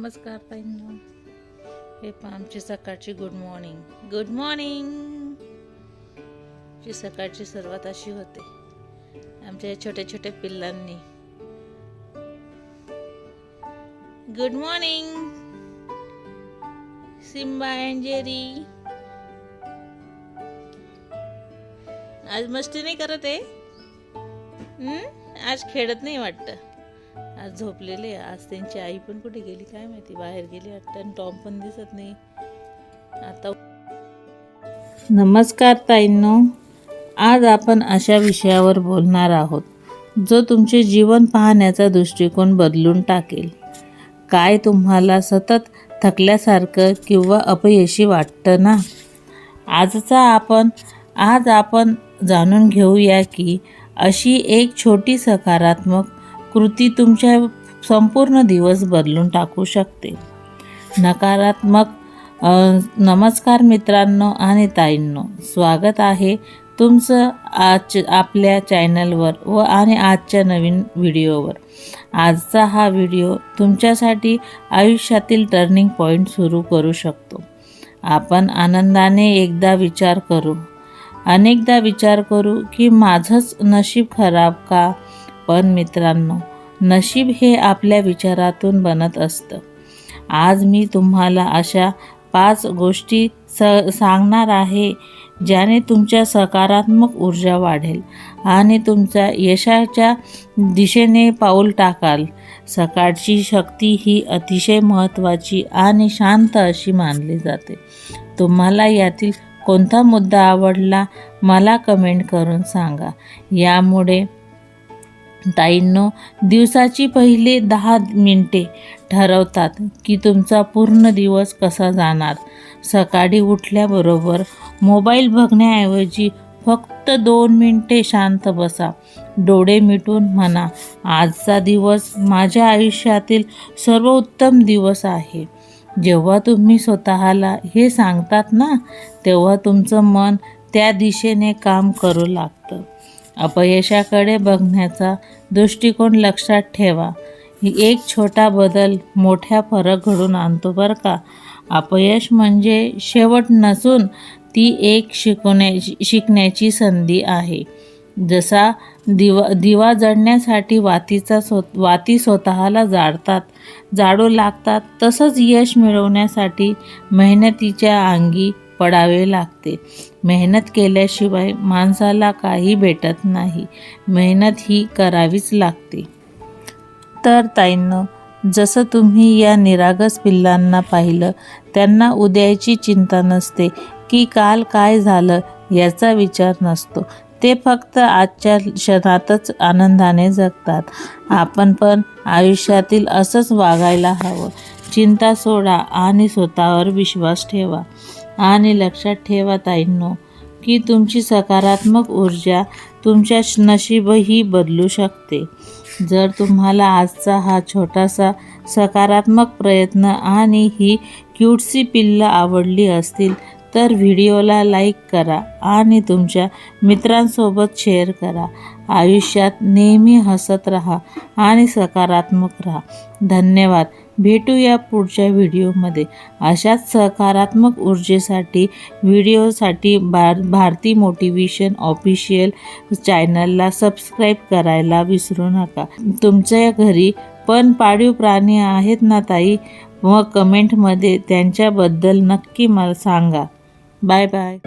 नमस्कार ताईंनो. हे पण आमची सकाळची गुड मॉर्निंग गुड मॉर्निंग ची सकाळची सुरुवात अशी होते. आमच्या छोट्या छोट्या पिल्लांनी. Good morning Simba and Jerry. आज मस्ती नाही करत आहे? आज खेळत नाही वाटतं. आज झोपलेले आज त्यांची आई पण कुठे गेली काय माहिती? बाहेर गेली आणि टॉम पण दिसत नाही. आता नमस्कार ताईंनो. आज आपण अशा विषयावर बोलणार आहोत जो तुमचे जीवन पाहण्याचा दृष्टिकोन बदलून टाकेल. काय तुम्हाला सतत थकल्यासारखं किंवा अपयशी वाटतं ना? आजचा आपण आज आपण जाणून घेऊया की अशी एक छोटी सकारात्मक कृती तुमच्या संपूर्ण दिवस बदलून टाकू शकते. नकारात्मक नमस्कार मित्रांनो आणि ताईंनो स्वागत आहे तुमचं आज आपल्या चॅनलवर व आणि आजच्या नवीन व्हिडिओवर. आजचा हा व्हिडिओ तुमच्यासाठी आयुष्यातील टर्निंग पॉईंट सुरू करू शकतो. आपण आनंदाने एकदा विचार करू. अनेकदा विचार करू की माझंच नशीब खराब का? पण मित्रांनो नशीब हे आपल्या विचारातून बनत असतं. आज मी तुम्हाला अशा पाच गोष्टी स सांगणार आहे ज्याने तुमच्या सकारात्मक ऊर्जा वाढेल आणि तुमच्या यशाच्या दिशेने पाऊल टाकाल. सकाळची शक्ती ही अतिशय महत्त्वाची आणि शांत अशी मानली जाते. तुम्हाला यातील कोणता मुद्दा आवडला मला कमेंट करून सांगा. यामुळे ताईंनो दिवसाची पहिली दहा मिनटे ठरवतात की तुमचा पूर्ण दिवस कसा जाणार. सकाळी उठल्याबरोबर मोबाईल बघण्याऐवजी फक्त दोन मिनटे शांत बसा. डोळे मिटून म्हणा आजचा दिवस माझ्या आयुष्यातील सर्वोत्तम दिवस आहे. जेव्हा तुम्ही स्वतःला हे सांगतात ना तेव्हा तुमचं मन त्या दिशेने काम करू लागतं. अपयशाकडे बघण्याचा दृष्टिकोन लक्षात ठेवा. एक छोटा बदल मोठ्या फरक घडून आणतो बरं का. अपयश म्हणजे शेवट नसून ती एक शिकवण्या शिकण्याची संधी आहे. जसा दिवा दिवा जळण्यासाठी वातीचा स्व वाती स्वतःला जाळतात जाडू लागतात तसंच यश मिळवण्यासाठी मेहनतीच्या अंगी पडावे लागते. मेहनत केल्याशिवाय माणसाला काही भेटत नाही. मेहनत ही करावीच लागते. तर ताईंनं जसं तुम्ही या निरागस पिल्लांना पाहिलं त्यांना उद्याची चिंता नसते की काल काय झालं याचा विचार नसतो. ते फक्त आजच्या क्षणातच आनंदाने जगतात. आपण पण आयुष्यातील असंच वागायला हवं. चिंता सोडा आणि स्वतःवर विश्वास ठेवा. आणि लक्षात ठेवा ताईंनो की तुमची सकारात्मक ऊर्जा तुमच्या नशीबही बदलू शकते. जर तुम्हाला आजचा हा छोटासा सकारात्मक प्रयत्न आणि ही क्यूटसी पिल्लं आवडली असतील तर व्हिडिओला लाईक करा आणि तुमच्या मित्रांसोबत शेअर करा. आयुष्यात नेहमी हसत राहा आणि सकारात्मक राहा. धन्यवाद. भेटूया पुढच्या व्हिडिओमध्ये. अशाच सकारात्मक ऊर्जेसाठी व्हिडिओसाठी भार भारती मोटिवेशन ऑफिशियल चॅनलला सबस्क्राईब करायला विसरू नका. तुमच्या घरी पण पाळीव प्राणी आहेत ना ताई? मग कमेंटमध्ये त्यांच्याबद्दल नक्की मला सांगा. Bye bye.